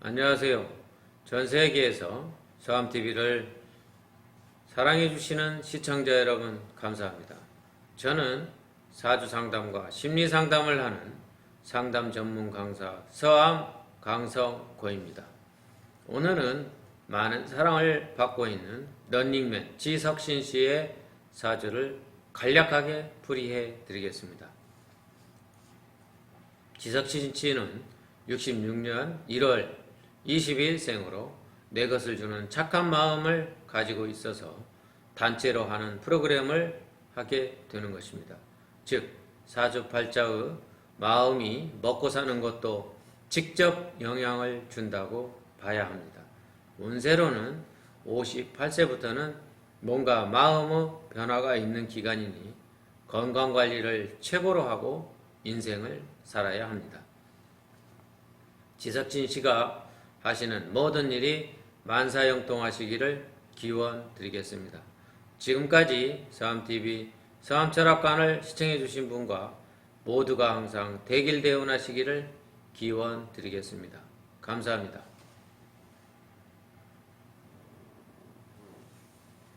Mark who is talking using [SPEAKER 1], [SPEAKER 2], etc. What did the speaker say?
[SPEAKER 1] 안녕하세요. 전 세계에서 서암TV를 사랑해주시는 시청자 여러분, 감사합니다. 저는 사주 상담과 심리 상담을 하는 상담 전문 강사 서암 강성고입니다. 오늘은 많은 사랑을 받고 있는 런닝맨 지석신 씨의 사주를 간략하게 풀이해 드리겠습니다. 지석신 씨는 66년 1월 20일 생으로 내 것을 주는 착한 마음을 가지고 있어서 단체로 하는 프로그램을 하게 되는 것입니다. 즉, 사주팔자의 마음이 먹고 사는 것도 직접 영향을 준다고 봐야 합니다. 운세로는 58세부터는 뭔가 마음의 변화가 있는 기간이니 건강 관리를 최고로 하고 인생을 살아야 합니다. 지석진 씨가 하시는 모든 일이 만사형통하시기를 기원 드리겠습니다. 지금까지 서암TV 서암철학관을 시청해주신 분과 모두가 항상 대길대운하시기를 기원 드리겠습니다. 감사합니다.